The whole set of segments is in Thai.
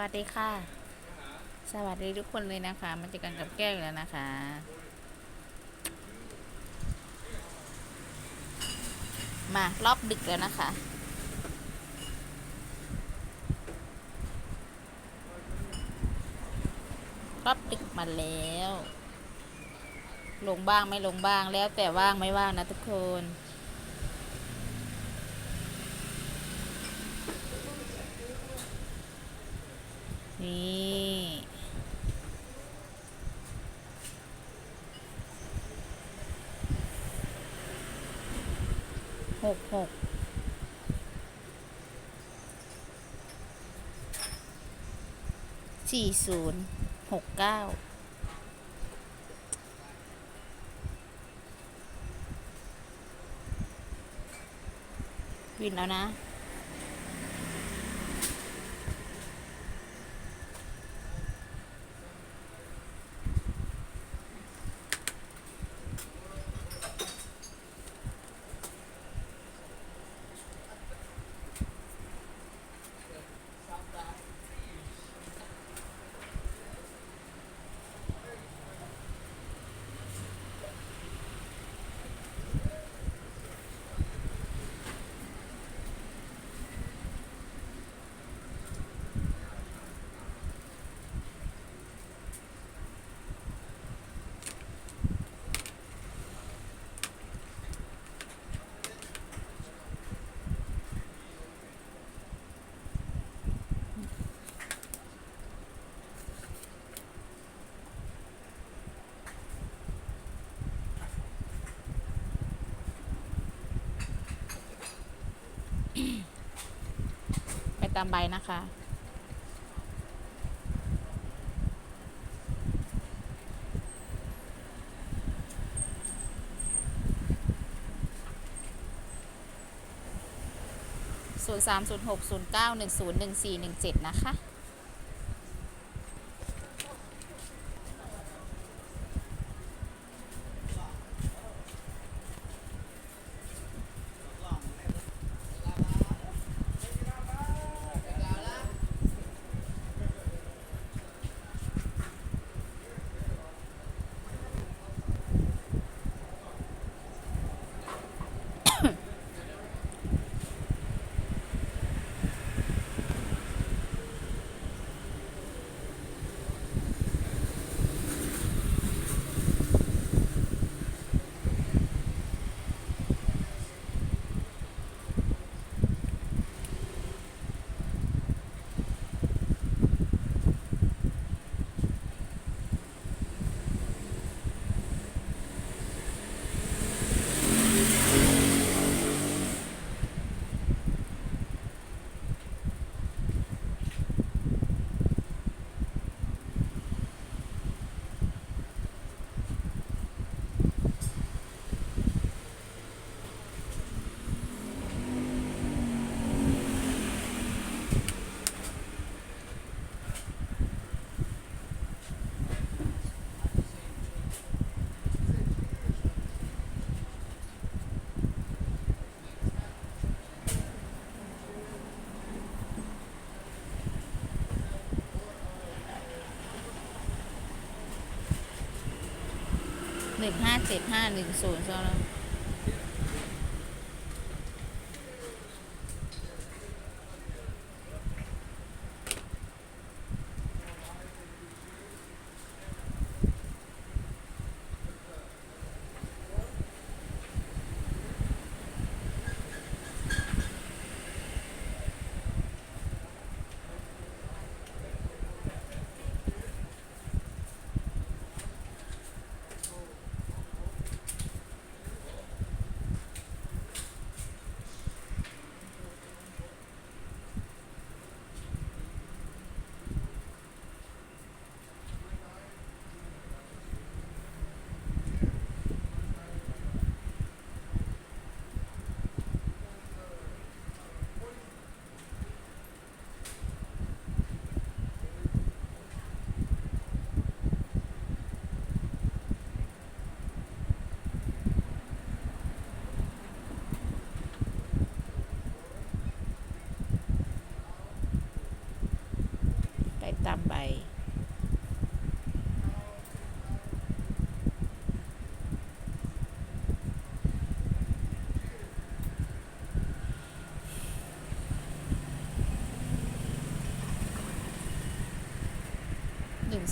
วัสดีค่ะ สวัสดีทุกคนเลยนะคะ มาเจอกันกับแก้วแล้วนะคะ มารอบดึกแล้วนะคะ รอบดึกมาแล้ว ลงบ้างไม่ลงบ้างแล้วแต่ว่างไม่ว่างนะทุกคน นี่หกหกสี่ศูนย์หกเก้าวินแล้วนะ ตามใบนะคะศูนย์สามศูนย์หกศูนย์เก้าหนึ่งศูนย์หนึ่งสี่หนึ่งเจ็ดนะคะ หนึ่งห้าเจ็ดห้าหนึ่งศูนย์ใช่ไหม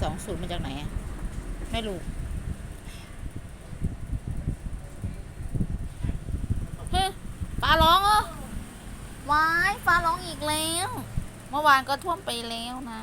สองศูนย์มาจากไหนอะไม่รู้เฮ้ยฟ้าร้องเหรอวายฟ้าร้องอีกแล้ว เมื่อวานก็ท่วมไปแล้วนะ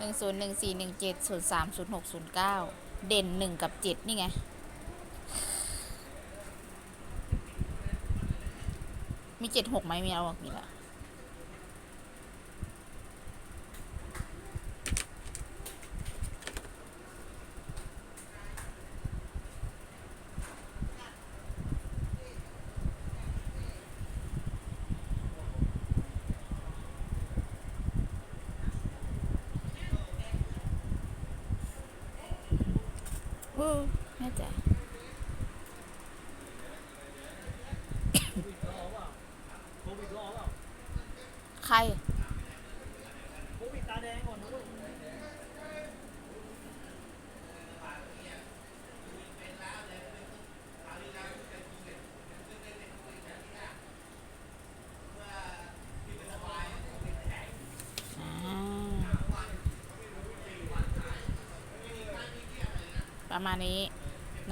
หนึ่งศูนย์หนึ่งสี่หนึ่งเจ็ดศูนย์สามศูนย์หกศูนย์เก้าเด่นหนึ่งกับเจ็ดนี่ไง มีเจ็ดหกไหมมีเอาออกนี่แหละ ออแม่จ๋าใคร โควิดตาแดงก่อนนะเว้ย อ่า ประมาณนี้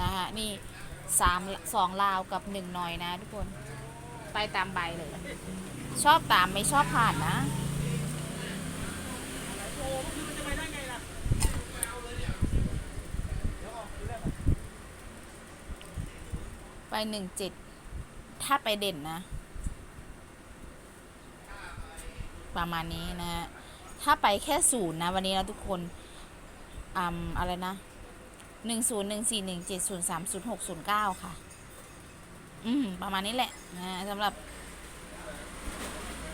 นะฮะนี่สามสองลาวกับหนึ่งหน่อยนะทุกคนไปตามใบเลย ชอบตามไม่ชอบผ่านนะไปหนึ่งเจ็ดถ้าไปเด่นนะ ประมาณนี้นะฮะถ้าไปแค่ศูนย์นะ วันนี้นะทุกคนอืมอะไรนะ หนึ่งศูนย์หนึ่งสี่หนึ่งเจ็ดศูนย์สามศูนย์หกศูนย์เก้าค่ะ อืม ประมาณนี้แหละนะสำหรับ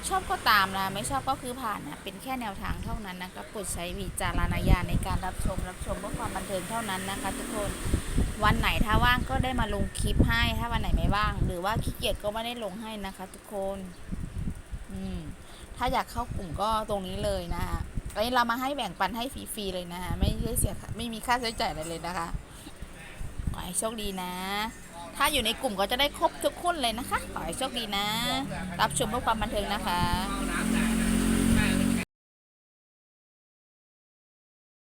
ชอบก็ตามนะไม่ชอบก็คือผ่านนะเป็นแค่แนวทางเท่านั้นนะคะโปรดใช้วิจารณญาณในการรับชม รับชมเพื่อความบันเทิงเท่านั้นนะคะ ทุกคนวันไหนถ้าว่างก็ได้มาลงคลิปให้ถ้าวันไหนไม่ว่าง หรือว่าขี้เกียจก็ไม่ได้ลงให้นะคะ ทุกคน อืม ถ้าอยากเข้ากลุ่มก็ตรงนี้เลยนะคะ อันนี้เรามาให้แบ่งปันให้ฟรีๆเลยนะคะไม่ได้เสียค่าไม่มีค่าใช้จ่ายอะไรเลยนะคะขอให้โชคดีนะ ถ้าอยู่ในกลุ่มก็จะได้ครบทุกคนเลยนะคะ ขอให้โชคดีนะ รับชมเพื่อความบันเทิงนะคะ